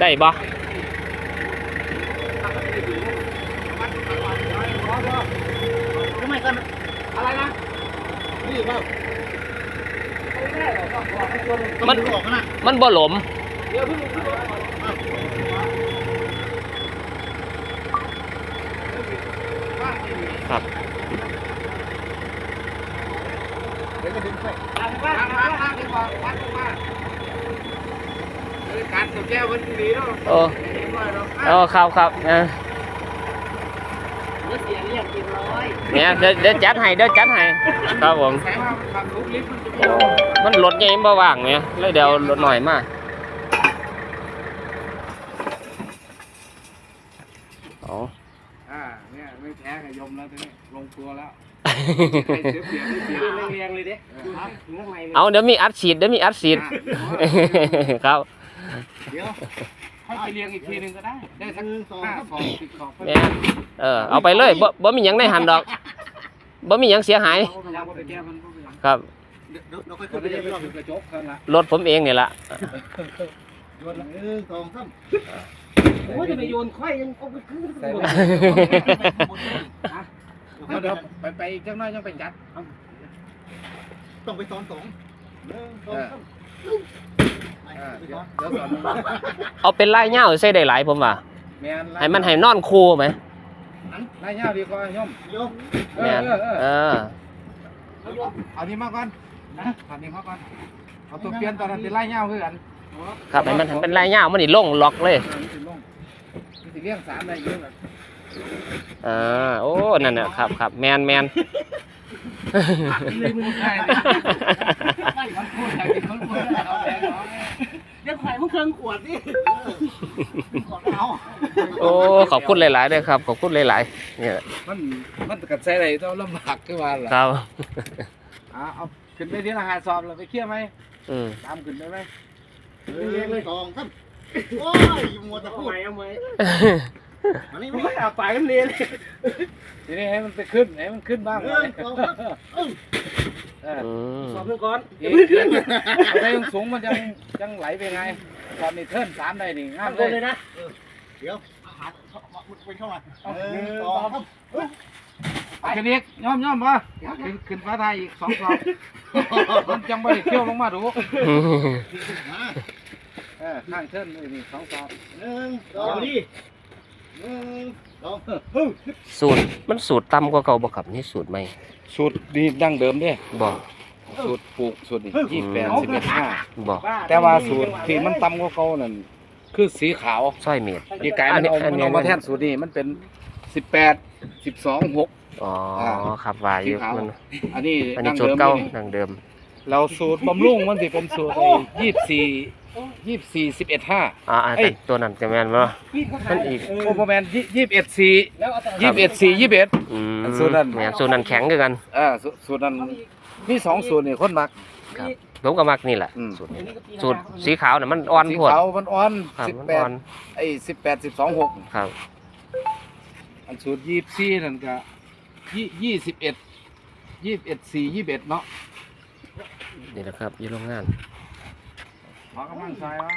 ได้บ่ไมกันอะไรนะนี่เปล่ามันมันบ่หลมครับ เดี๋ยวก็ดึงไปทางบ้านทางบ้านดีกว่าวัดลงมาเออการกับแก้วมันดีเนาะเออเห็นว่าเราเออครับครับเออเสียเรียกกินร้อยเนี่ยเดี๋ยวเดี๋ยวจัดให้เดี๋ยวจัดให้ครับผมแสงว่ามันขับลุกลิฟต์มันจะโอ้มันรถใหญ่บ่ว่างเนี่ยเลยเดี๋ยวรถหน่อยมาเอาอ่าเนี่ยไม่แพ้กับยมแล้วทีนี้ลงตัวแล้ว ใครเสียเปรียบไม่เสียเรียงเลยเด้ดูข้างในเลยเอาเดี๋ยวมีอัดฉีดเดี๋ยวมีอัดฉีดครับเดี๋ยวให้ไปเรียงอีกทีหนึงก็ได้ ได้สักห้าสองสิบสองเนี่ยเออเอาไปเลยบ่บ่มีหยังได้หันดอกบ่มีหยังเสียหายเราพยายามไปแก้มันก็พยายามครับเดี๋ยวเราค่อยก็ขึ้นไปได้เรื่ไปอยถึงกระจกกันละรถผมเองนี่ละๆโยนละหนึ่งสองสามโอ้ยจะไปโยนค่อยยังเอาไปขึ้นใส่ไป เดี๋ยวไปไปอีกจังน้อยยังไปจัดต้องไปซ้อนสองหนึ่งสองสามอ่าไปเดี๋ยซ้วอนเดี๋ยวสอนมึงเอาเป็นลายเหย้าใส่ได้หลายผมว่าแม่นให้มันให้นอนคู่ไหมไล่เงาดีกว่าย่อมโยมเอแม่อนเออเออเออเอานี้มาก่อนนะเอานี้มาก่อนเอาตัวเปลี่ยนตอนนั้นเป็นไล่เงาคือกันครับให้มันให้เป็นลายเหย้ามันนี่ลงล็อกเลยเออมันสิลงมันสิเลี้ยงสามได้เยอะแบบ อ่าโอ้นั่นน่ะครับครับแมนแมนเลยมึงใช่ไม่มันพูดอย่างนี้มันพูดได้เอาแดงเอาเดี๋ยวไข่มันเครื่องขวดนี่ขอเอาโอ้ขอบคุณหลายๆด้วยครับ ขอบคุณหลายๆเนี่ยมันมันกัดใส่อะไรต้องลำบากขึ้นมาล่ะครับเอาเอาขึ้นไปที่ราคาสอบเราไปเคลียร์ไหมอืมตามขึ้นไปไหมหนึ่งสองสามโอ้ยมัวแต่เอาพูดไหมเอาไหม อันนี้ไม่ไม่เอาไปกันเลยทีนี้ให้มันไปขึ้นให้มันขึ้นบ้างหนึ่งสองสามเอ้ยเอออืมสอบเพื่อนก่อนเอ๊ะเอาไปสูงมันยังยังไหลไปไงตอนนี้เทิร์นสามได้นี่งามทำเลคนเลยยนะเดี๋ยวอาหารเข้ามาไปเข้ามาหนึ่งสองสามขึ้นอีกย่อมย่อมมาขึ้นขึ้นฟ้าไทยอีกสองสองมันจังไม่ได้เที่ยวลงมาดูมาเออข้างเทิร์นเลยนี่สองสองหนึ่งสองนี่หนึ่ง สองสูตรมันสูตรต่ำกว่าเก่าบ่ครับนี่สูตรใหม่สูตรนี่ดั้งเดิมเด้บ่สูตรปลูกสูตรนี่ยี่สิบแปดสิบเอ็ดห้าบ่แต่ว่าสูตรที่มันต่ำกว่าเก่านั่นคือสีขาวสร้อยเมตรอีกไก่มันเอาอันมันนี้เอามาแทนสูตรนี้มันเป็นสิบแปดสิบสองหกอ๋อครับว่าอยู่สีขาวมันอันนี้อันนี้ดั้งสูตเดิรมเก่านี่ดังเดิม เราสูตรบำรุงมันสิเป็นสูตรยี่สิบสี่ยี่สิบสี่สิบเอ็ดห้า อ่าอันเอ้ยตัวนั้นจะแม่นบ่มันอีกโอเปอร์แมนยี่สิบเอ็ดสี่แล้วเอาแต่ยี่สิบเอ็ดสี่ยี่สิบเอ็ด อืมอันสูตรนั้น แม่นสูตรนั้นแข็งคือกันอ่าสูสูตรนั้นมีสองสูตรนี่คนมัก ครับผมก็มักนี่แหละอืม สูตรสูตรสีขาวน่ะมันอ่อนสีโพดขาวมันอ่อนครับสิบมันแปอ่ดอนไอ้สิบแปดสิบสองหกครับ อันสูตรยี่สิบสี่นั่นก็ยี่ยี่สิบเอ็ดยี่สิบเอ็ดสี่ยี่สิบเอ็ดเนาะ นี่แหละครับอยู่โรงงาน ขอกำลังใจวะ